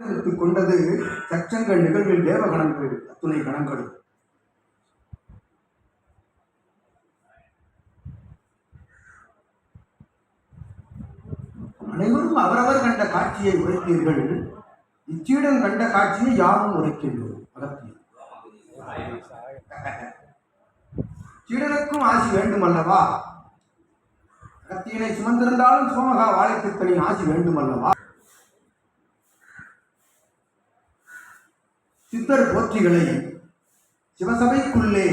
எடுத்துக் கொண்டது சச்சங்கள் நிகழ்வில் தேவ கணங்கள் அத்துணை கணங்கள். அனைவரும் அவரவர் கண்ட காட்சியை உரைத்தீர்கள். இச்சீடன் கண்ட காட்சியை யாரும் உரைக்கின்றோம் சீடனுக்கும் ஆசி வேண்டும் அல்லவா அகத்தியனை சுமந்திருந்தாலும் சோமகா வாழைத்திருத்தனின் ஆசி வேண்டும் அல்லவா சித்தர் போற்றிகளை சிவசபைக்குள்ளே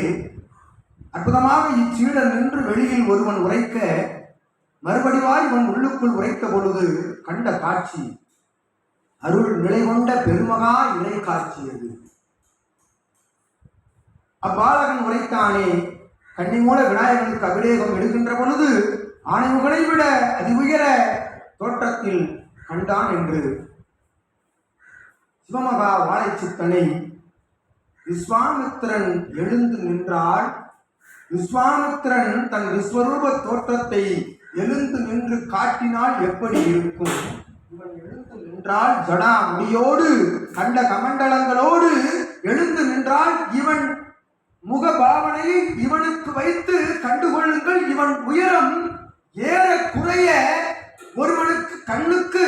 அற்புதமாக இச்சீடன் நின்று வெளியில் ஒருவன் உரைக்க மறுபடிவாய் இவன் உள்ளுக்குள் உரைத்த பொழுது கண்ட காட்சி அருள் நிலை கொண்ட பெருமகா இறை காட்சி அது அப்பாலகன் உரைத்தானே கன்னிமூல விநாயகனுக்கு அபிஷேகம் எடுக்கின்ற பொழுது ஆணைமுகளை விட அதி உயர தோற்றத்தில் கண்டான் என்று சிவமகா வாழைச்சித்தனை. விஸ்வாமித்திரன் எழுந்து நின்றால் விஸ்வாமித்திரன் தன் விஸ்வரூப தோற்றத்தை எழுந்து நின்று காட்டினால் எப்படி இருக்கும்? இவன் எழுந்து நின்றால் ஜடா முடியோடு கண்ட கமண்டலங்களோடு எழுந்து நின்றால் இவன் முக பாவனையை இவனுக்கு வைத்து கண்டுகொள்ளுங்கள். இவன் உயரம் ஏற குறைய ஒருவனுக்கு கண்ணுக்கு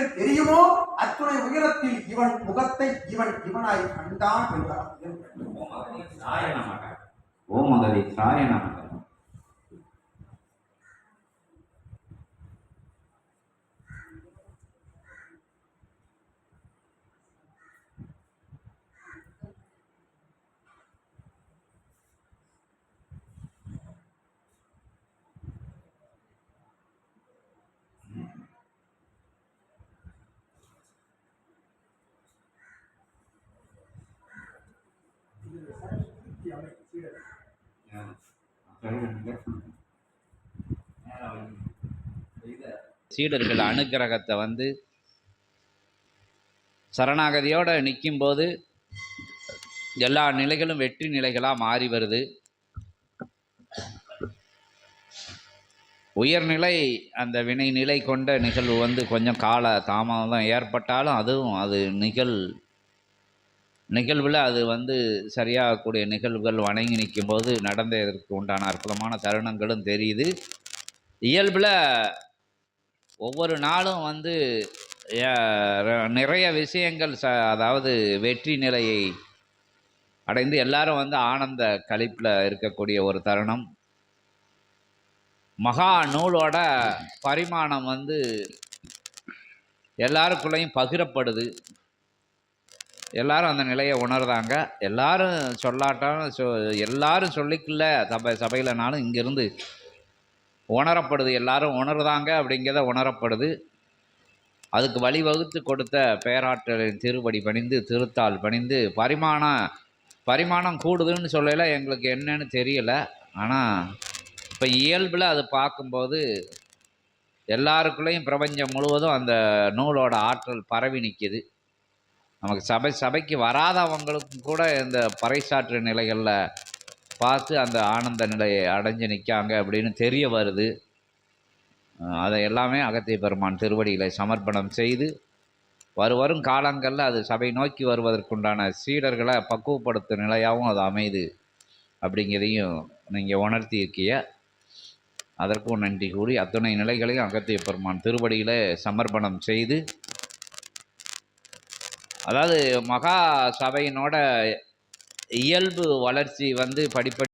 உயரத்திற்கு தெரியுமோ? அத்துணை உயரத்தில் இவன் முகத்தை இவன் இவனாய் கண்டான் என்றார் சாய சாயனமாக. சீடர்கள் அனுக்கிரகத்தை வந்து சரணாகதியோடு நிற்கும்போது எல்லா நிலைகளும் வெற்றி நிலைகளாக மாறி வருது. உயர்நிலை அந்த வினை நிலை கொண்ட நிகழ்வு வந்து கொஞ்சம் கால தாமதம் ஏற்பட்டாலும் அதுவும் அது நிகழ் நிகழ்வில் அது வந்து சரியாகக்கூடிய நிகழ்வுகள் வணங்கி நிற்கும் போது நடந்ததற்கு உண்டான அற்புதமான தருணங்களும் தெரியுது. இயல்பில் ஒவ்வொரு நாளும் வந்து நிறைய விஷயங்கள் ச அதாவது வெற்றி நிலையை அடைந்து எல்லாரும் வந்து ஆனந்த களிப்பில் இருக்கக்கூடிய ஒரு தருணம். மகா நூலோட பரிமாணம் வந்து எல்லாருக்குள்ளேயும் பகிரப்படுது. எல்லாரும் அந்த நிலையை உணர்றாங்க எல்லாரும் சொல்லாட்டாலும் சொ எல்லாரும் சொல்லிக்கல. சபை சபையிலனாலும் இங்கேருந்து உணரப்படுது. எல்லாரும் உணர்தாங்க அப்படிங்கிறத உணரப்படுது. அதுக்கு வழிவகுத்து கொடுத்த பேராற்றலின் திருவடி பணிந்து திருத்தால் பணிந்து பரிமாணம் பரிமாணம் கூடுதுன்னு சொல்லல எங்களுக்கு என்னன்னு தெரியல. ஆனால் இப்போ இயல்பில் அது பார்க்கும்போது எல்லாருக்குள்ளேயும் பிரபஞ்சம் முழுவதும் அந்த நூலோட ஆற்றல் பரவி நிற்கிது நமக்கு சபை சபைக்கு வராதவங்களுக்கும் கூட இந்த பறைசாற்று நிலைகளில் பார்த்து அந்த ஆனந்த நிலையை அடைஞ்சு நிற்காங்க அப்படின்னு தெரிய வருது. அதை எல்லாமே அகத்திய பெருமான் திருவடிகளை சமர்ப்பணம் செய்து வரு வரும் காலங்களில் அது சபை நோக்கி வருவதற்குண்டான சீடர்களை பக்குவப்படுத்தும் நிலையாகவும் அது அமையுது அப்படிங்கிறதையும் நீங்கள் உணர்த்தி இருக்கிய அதற்கும் நன்றி கூறி அத்துணை நிலைகளையும் அகத்திய பெருமான் திருவடியில சமர்ப்பணம் செய்து அதாவது மகா சபையினோட இயல்பு வளர்ச்சி வந்து படிப்படி